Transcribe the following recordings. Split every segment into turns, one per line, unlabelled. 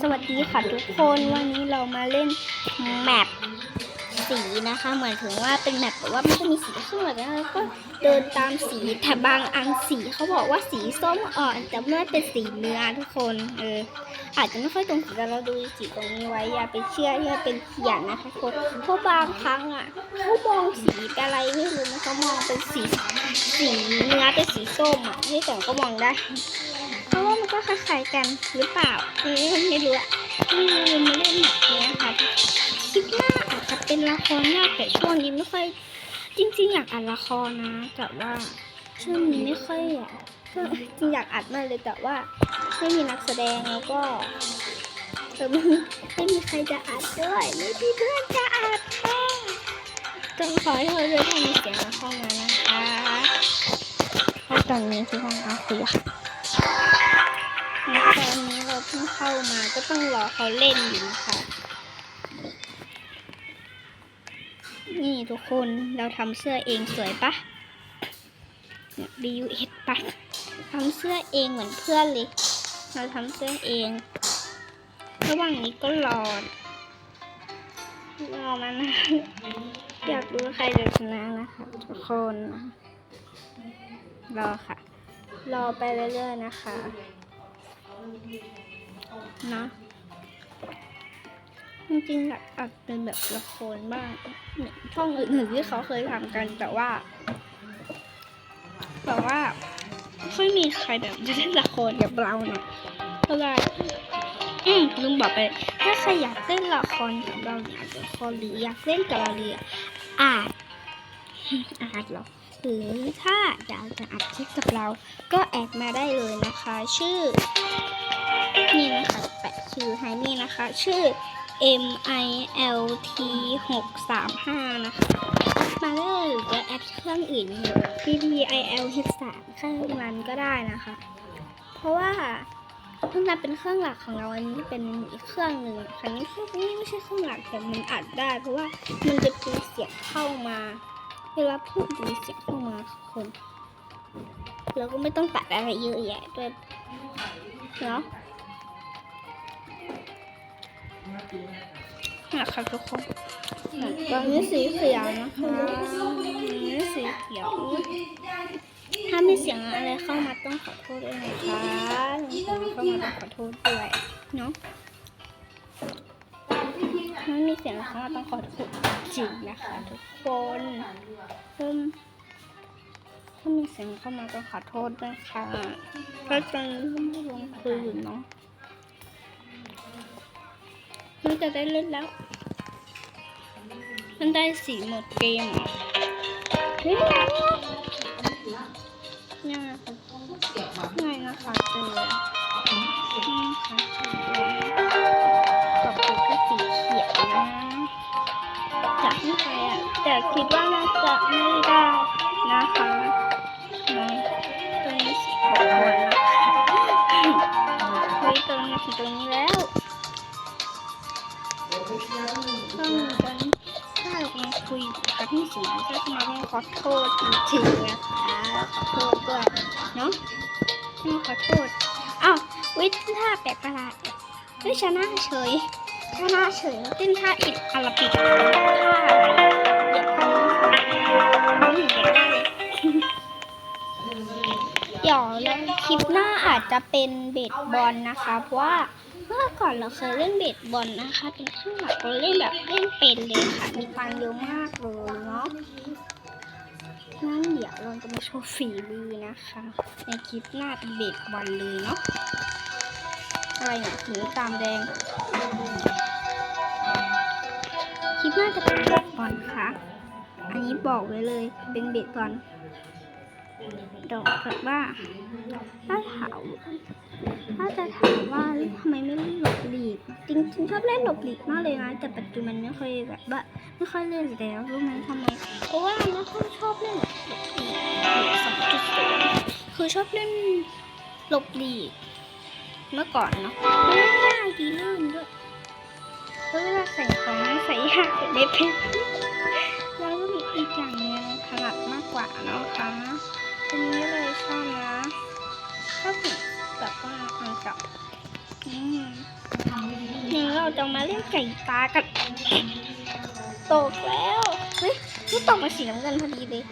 สวัสดีค่ะทุกคนวันนี้เรามาเล่นแมปสีนะคะเหมือนถึงว่าเป็นแมปแบบว่าไม่ได้มีสีข้างหลังนะแล้วก็เดินตามสีแต่บางอันสีเขาบอกว่าสีส้มอ่อนแต่ไม่เป็นสีเนื้อทุกคนเอออาจจะไม่ค่อยตรงสีแต่เราดูสีตรงนี้ไว้อย่าไปเชื่อที่ว่าเป็นเขียนนะคะทุกคนเพราะบางครั้งอะเขามองสีอะไรไม่รู้นะเขามองเป็นสีสีเนื้อเป็นสีส้มอะที่แต่ก็มองได้ ก็คล้ายๆกันหรือเปล่าเออไม่รู้อะไม่รู้มาเล่นแบบนี้ค่ะคิดว่าอาจจะเป็นละครมากแต่ช่วงนี้ไม่ค่อย จริง ๆ อยากอ่านละครนะ แต่ว่าช่วงนี้ไม่ค่อยอยากจริงอยากอัดมากเลยแต่ว่าไม่มีนักแสดงแล้วก็เออไม่ไม่มีใครจะอัดด้วยไม่มีเพื่อนจะอัดค่ะต้องขอโทษด้วยถ้ามีเสียงเข้ามานะคะเพราะตอนนี้คือห้องอาเซียค่ะ ตอนนี้เราเพิ่งเข้ามาก็ต้องรอเขาเล่นอยู่ค่ะนี่ทุกคนเราทำเสื้อเองสวยปะเนี่ย BUS ปะทำเสื้อเองเหมือนเพื่อนเลยเราทำเสื้อเองระหว่างนี้ก็รอรอมันนะอยากรู้ใครจะชนะนะคะทุกคนรอค่ะ รอไปเรื่อยๆนะคะ นะจริงๆอยากอัดเป็นแบบละครบ้างเหมือนช่องอื่นๆที่เขาเคยทำกันแต่ว่าแต่ว่าค่อยมีใครแบบจะเล่นละครกับเราเนาะเพราะว่าอืมลุงบอกไป ถ้าใครอยากเล่นละครกับเราอยากละครหรืออยากเล่นกับเราเลยออาจอาจหรอ หรือถ้าอยากจะอัดคลิปกับเรา ก็แอดมาได้เลยนะคะ ชื่อ นี่นะคะแปะชื่อให้นี่นะคะ ชื่อ M I L T 6 3 5 นะคะมาได้หรือจะแอดเครื่องอื่น P P I L H 3เครื่องนั้นก็ได้นะคะ เพราะว่าเครื่องนั้นเป็นเครื่องหลักของเราอันนี้เป็นอีกเครื่องหนึ่งคันนี้เครื่องนี้ไม่ใช่เครื่องหลักแต่มันอัดได้ เพราะว่ามันจะมีเสียงเข้ามา เวลาพูดมีเสียงเข้ามาคนเราก็ไม่ต้องตัดอะไรเยอะแยะด้วยเนาะนะคะทุกคนตอนนี้สีเขียวนะคะนี่สีเขียว ถ้ามีเสียงอะไรเข้ามาต้องขอโทษด้วยนะคะเข้ามาต้องขอโทษด้วยเนาะ ถ้ามีเสียงเข้ามาต้องขอโทษจริงนะคะทุกคนเพิ่มถ้ามีเสียงเข้ามาต้องขอโทษด้วยค่ะเพราะตอนนี้ไม่ลงคืนเนาะมันจะได้เล่นแล้ว มันได้สีหมดเกมเฮ้ยนี่ไงค่ะง่ายนะคะเจอนี่ค่ะ จากที่ใครอะแต่คิดว่าน่าจะไม่ได้นะคะนะตัวนี้สีขาวนะคะเฮ้ยตัวนี้สีตรงนี้แล้วก็มีตอนถ้าเรามาคุยกับพี่สีก็จะมาต้องขอโทษจริงๆนะคะขอโทษด้วยเนาะต้องขอโทษอ้าววิทท่าแปลกประหลาดเฮ้ยชนะเฉย ชนะเฉยเต้นท่าอิดอาราบิกท่าอะไรเดี๋ยวพังไม่เห็นได้เลยเดี๋ยวแล้วคลิปหน้าอาจจะเป็นเบสบอลนะคะเพราะว่าเมื่อก่อนเราเคยเล่นเบสบอลนะคะเป็นเครื่องหลักเราเล่นแบบเล่นเป็นเลยค่ะ มีตังค์เยอะมากเลยเนาะงั้นเดี๋ยวเราจะมาโชว์ฝีมือนะคะ ในคลิปหน้าเป็นเบสบอลเลยเนาะ อะไรเนี่ยถึงตามแดง คลิปหน้าจะเป็นเบสบอลค่ะ อันนี้บอกไว้เลยเป็นเบสบอลดี๋ยวแบบว่า ถ้าถามถ้าจะถามว่าทำไมไม่เล่นหลบหลีก จริงๆชอบเล่นหลบหลีกมากเลยนะแต่ปัจจุบันไม่ค่อยแบบว่าไม่ค่อยเล่นแล้วรู้ไหมทำไม เพราะว่าไม่ค่อยชอบเล่นหลบหลีกสองจุดศูนย์คือชอบเล่นหลบหลีก เมื่อก่อนเนาะมันง่ายดีลื่นด้วยแล้วเวลาใส่ของใส่ยากเด็ดเพชรแล้วอีกอย่างนึงถนัดมากกว่าเนาะคะตรงนี้เลยชอบนะชอบเห็นแบบว่ามันกับอืมจะมาเล่นไก่ตากันตกแล้วเฮ้ยนี่ตกมาสีน้ำเงินพอดีเลย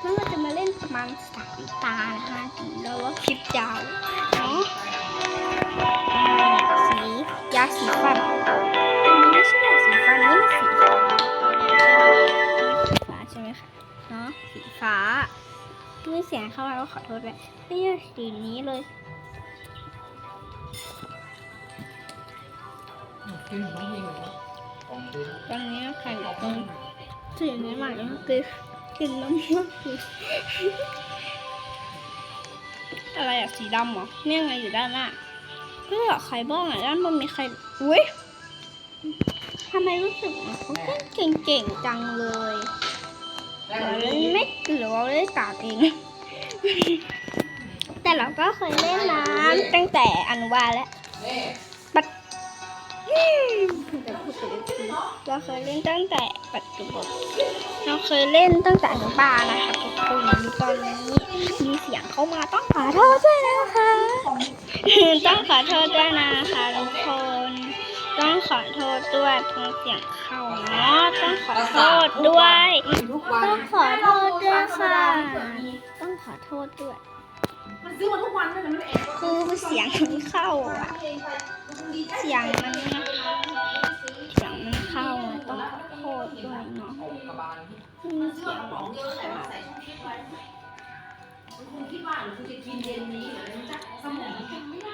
แล้วเราจะมาเล่นประมาณสามตานะคะแล้วว่าคลิปยาวเนาะ สียาสีฟันอันนี้ไม่ใช่ยาสีฟันนี่มันสีฟ้าสีฟ้าใช่ไหมคะเนาะสีฟ้ามีเสียงเข้ามาก็ขอโทษด้วยไม่ใช่สีนี้เลย
กินไม่มีเหรอของกิน
ตอนนี้ไข่ตรงสีนี้ใหม่ก็คือกินน้ำมันคืออะไรอะสีดำเหรอเนี่ยไงอยู่ด้านหน้า ก็เหลือไข่บ้องอะด้านบนมีไข่อุ้ยทำไมรู้สึกว่าเขาเก่งๆจังเลยหรือว่าไม่หรือว่าเล่นกาบเอง แต่เราก็เคยเล่นน้ำตั้งแต่อนุบาลแล้ว เราเคยเล่นตั้งแต่ปัจจุบันเราเคยเล่นตั้งแต่อนุบาลนะคะทุกคนตอนนี้มีเสียงเข้ามาต้องขอโทษด้วยนะคะ ต้องขอโทษด้วยนะคะทุกคน ต้องขอโทษด้วยเพราะเสียงเข้าเนาะต้องขอโทษด้วย
ทุกวัน
ต้องขอโทษด้วยค่ะต้องขอโทษด้วย
มันซื้อมาทุกวันเลยมันไม่เอง
คือเสียงมันเข้าอะ เสียงมันเสียงมันเข้าต้องขอโทษด้วยเนาะอืมเสียงมันเข้า
คุณคิดว่าคุณจะกินเย็นนี้หรือจะสมองไม่ได้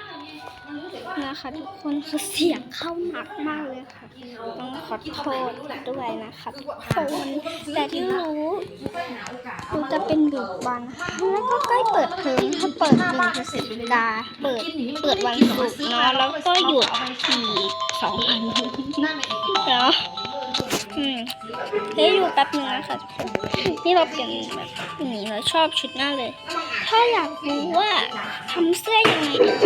นะ
คะทุกคนคือเสียงเข้าหนักมากเลยค่ะ ต้องขอโทษด้วยนะคะทุกคนแต่ที่รู้รู้จะเป็นดึกวันแล้วก็ใกล้เปิดเทอมถ้าเปิดหนึ่งพฤศจิกาเปิดเปิดวันศุกร์เนาะแล้วก็หยุดสี่สองอันเนาะ อืมเฮ้ยอยู่แป๊บนึงนะคะทุกคนนี่เราเปลี่ยนแบบนี้เราชอบชุดหน้าเลย ถ้าอยากรู้ว่าทำเสื้อยังไงอีก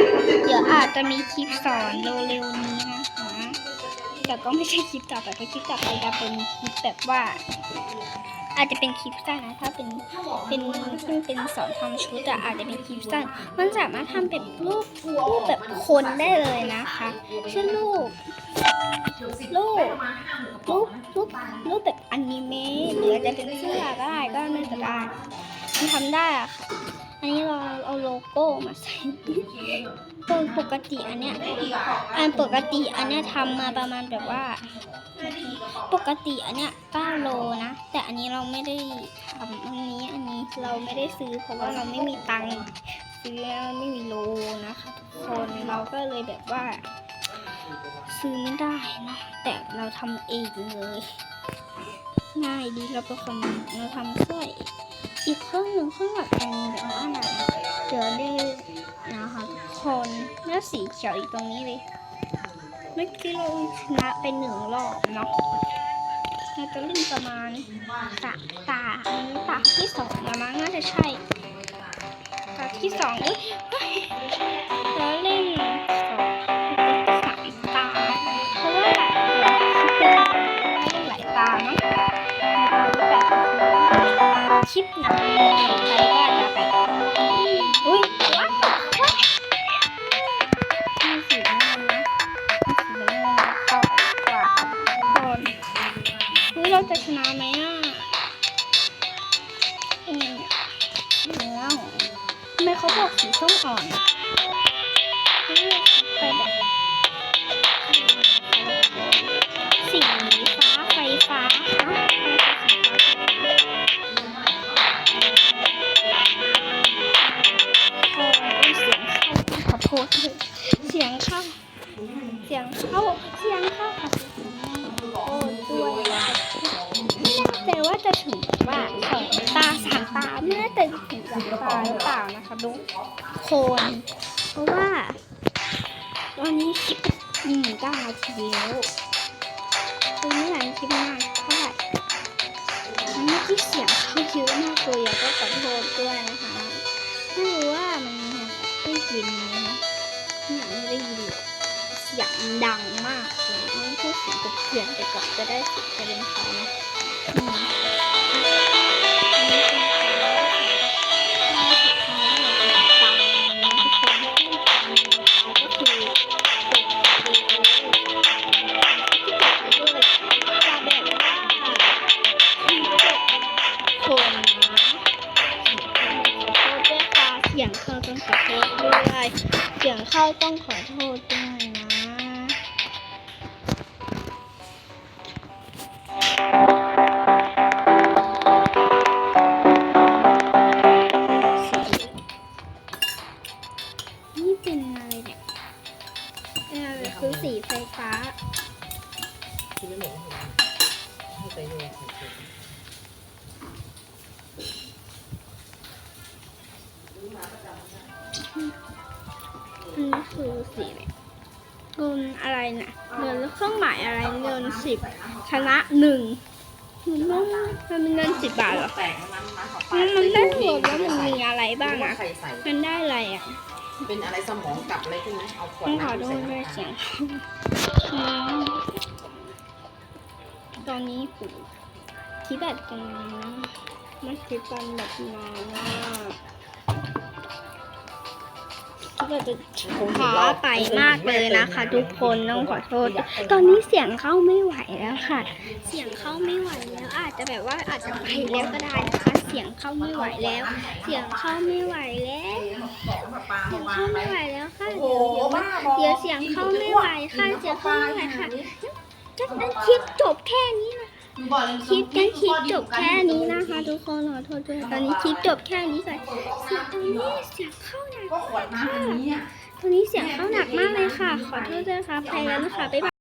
เดี๋ยวอาจจะมีคลิปสอนเร็วๆนี้นะคะแต่ก็ไม่ใช่คลิปต่อไปเพราะคลิปต่อไปจะเป็นคลิปแบบว่า อาจจะเป็นคลิปสั้นนะถ้าเป็นเป็นซึ่งเป็นสอนทำชุดอะอาจจะเป็นคลิปสั้น มันสามารถทำเป็นรูปรูปแบบคนได้เลยนะคะเช่นรูปรูปรูปรูปรูปแบบอนิเมะหรืออาจจะเป็นเสื้อก็ได้ก็น่าจะได้มันทำได้อะค่ะอันนี้เราเอาโลโก้มาใส่ปกติอันเนี้ยอันปกติอันเนี้ยทำมาประมาณแบบว่า ปกติอันเนี้ย9โลนะ แต่อันนี้เราไม่ได้ทำอันนี้อันนี้เราไม่ได้ซื้อ เพราะว่าเราไม่มีตังค์ซื้อไม่มีโลนะคะทุกคนเราก็เลยแบบว่า ซื้อไม่ได้นะแต่เราทำเองเลยง่ายดีเราเป็นคนเราทำสื้อเองอีกเครื่องหนึ่งเครื่องแบบอันนี้แบบว่าไหนเดี๋ยวได้นะคะทุกคนแล้วสีเขียวอีกตรงนี้เลยเมื่อกี้เราชนะไปหนึ่งรอบเนาะ เราจะเล่นประมาณตาตาอันนี้ตาที่สองละมั้งน่าจะใช่ตาที่สองเอ้ยเฮ้ยเราเล่นสองสามตาเพราะว่าเล่นหลายตามั้งแบบคลิปหนัง ไหมอะเป็นไงเนี่ยแล้วทำไมเขาบอกสีส้มอ่อนเฮ้ยไปแบบสีฟ้าไฟฟ้าค่ะโอ้ยเสียงเข้าขอโทษด้วยเสียงเข้า เสียงเข้า เสียงเข้าค่ะโอ้ยด้วยไม่แน่ใจะถึงว่าสองตาสามตาไม่แน่ใจจะถึงสามตาหรือเปล่านะคะทุกคน เพราะว่าตอนนี้คลิปยิงเก้านาทีแล้วคือไม่อยากคิดมากเท่าไหร่มันไม่ที่เสียงเขาเยอะมากเลยอะก็ขอโทษด้วยนะคะไม่รู้ว่ามันได้ยินไหมเนี่ยไม่ได้ยินเสียงดังมากเลยมันพูดเสียงกบเกลื่อนไปก่อนจะได้สียงจะเป็นเขานะ ต้องขอโทษด้วยนะนี่เป็นอะไรเนี่ยเป็นอะไรคือสีไฟฟ้า
ที่ไม่หมดให้ไปดูสิ
อั นนี้คือสีอะไรเงินอะไรนะเงินเครื่องหมายอะไรเงินสิบชนะหนึ่งมันมันเป็นเงินสิบบาทเหรอ
แตกมันมันขอ
มันมันได้รวมแล้วมันมีอะไรบ้าง
ว่า
อะ
ใครใส่
มันได้อะไรอะ
เป็นอะไรสมองกลับอะไรขึ้นไหมเอาขวด
ต้องขอ
น้ำ
โท
ใส่
ษด้วย
น้ำ
เสียงอืมตอนนี้ผมคิดแบบกันนะมันคิดกันแบบนานมาก คิดว่าจะช้าไปมากเลยนะคะ ทุกคนต้องขอโทษ ตอนนี้เสียงเข้าไม่ไหวแล้วค่ะ เสียงเข้าไม่ไหวแล้วอาจจะแบบว่าอาจจะไปแล้วก็ได้นะคะ เสียงเข้าไม่ไหวแล้ว เสียงเข้าไม่ไหวแล้ว
ปลา
เสียง
วา
เข้าง
ไป
ไม่ไหวแล้วค่ะ
โอ้
เดี๋ยว
โห
เดี๋ยว
บ้าบอ
เดี๋ยวเสียงเข้าไม่ไหวค่ะเสียงเข้าไม่ไหวค่ะก็นั้นคลิปจบแค่นี้นะคลิปกันคลิปจบแค่นี้นะคะ ทุกคนขอโทษด้วยตอนนี้คลิปจบแค่นี้ก่อนเสียงตอนนี้เสียงเข้าหนั ก
ก็ขวดน้ำอันนี้อะ
ตอนนี้เสียงเข้าหนักมากเลยค่ะ ขอโทษด้วยค่ะไปแล้วนะคะบ๊ายบาย